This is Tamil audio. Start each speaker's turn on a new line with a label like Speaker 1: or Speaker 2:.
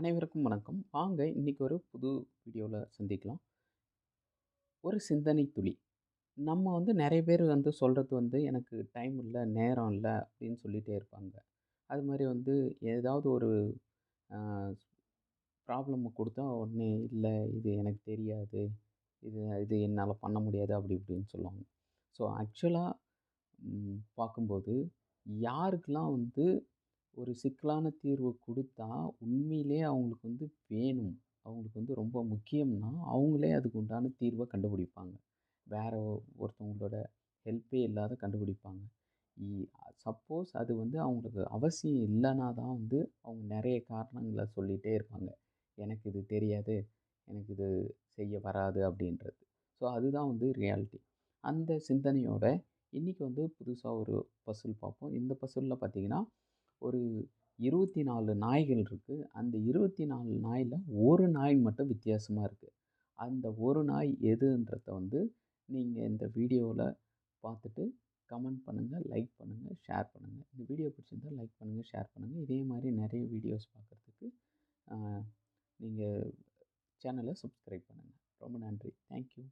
Speaker 1: அனைவருக்கும் வணக்கம். வாங்க இன்றைக்கி ஒரு புது வீடியோவில் சந்திக்கலாம். ஒரு சிந்தனை துளி. நம்ம வந்து நிறைய பேர் வந்து சொல்கிறது வந்து, "எனக்கு டைம் இல்லை நேரம் இல்லை அப்படின்னு சொல்லிகிட்டே இருப்பாங்க. அது மாதிரி வந்து ஏதாவது ஒரு ப்ராப்ளம் கொடுத்தா உடனே, இல்லை இது எனக்கு தெரியாது. இது இது என்னால் பண்ண முடியாது" அப்படி இப்படின்னு சொல்லுவாங்க. ஸோ ஆக்சுவலாக பார்க்கும்போது, யாருக்கெல்லாம் வந்து ஒரு சிக்கலான தீர்வு கொடுத்தா உண்மையிலேயே அவங்களுக்கு வந்து வேணும், அவங்களுக்கு வந்து ரொம்ப முக்கியம்னா, அவங்களே அதுக்கு உண்டான தீர்வை கண்டுபிடிப்பாங்க. வேறு ஒருத்தவங்களோட ஹெல்ப்பே இல்லாத கண்டுபிடிப்பாங்க. இ சப்போஸ் அது வந்து அவங்களுக்கு அவசியம் இல்லைனா தான் வந்து, அவங்க நிறைய காரணங்களை சொல்லிகிட்டே இருப்பாங்க. "எனக்கு இது தெரியாது, எனக்கு இது செய்ய வராது" அப்படின்றது. ஸோ அதுதான் வந்து ரியாலிட்டி. அந்த சிந்தனையோட இன்னைக்கு வந்து புதுசாக ஒரு பசில் பார்ப்போம். இந்த பசில்ல பார்த்தீங்கன்னா, ஒரு 24 நாய்கள் இருக்குது அந்த இருபத்தி நாலு நாயில் ஒரு நாய் மட்டும் வித்தியாசமாக இருக்குது அந்த ஒரு நாய் எதுன்றத வந்து நீங்கள் இந்த வீடியோவில் பார்த்துட்டு கமெண்ட் பண்ணுங்கள் லைக் பண்ணுங்கள் ஷேர் பண்ணுங்கள் இந்த வீடியோ பிடிச்சிருந்தா லைக் பண்ணுங்கள் ஷேர் பண்ணுங்கள் இதே மாதிரி நிறைய வீடியோஸ் பார்க்கறதுக்கு நீங்கள் சேனலை சப்ஸ்கிரைப் பண்ணுங்கள் ரொம்ப நன்றி. Thank you.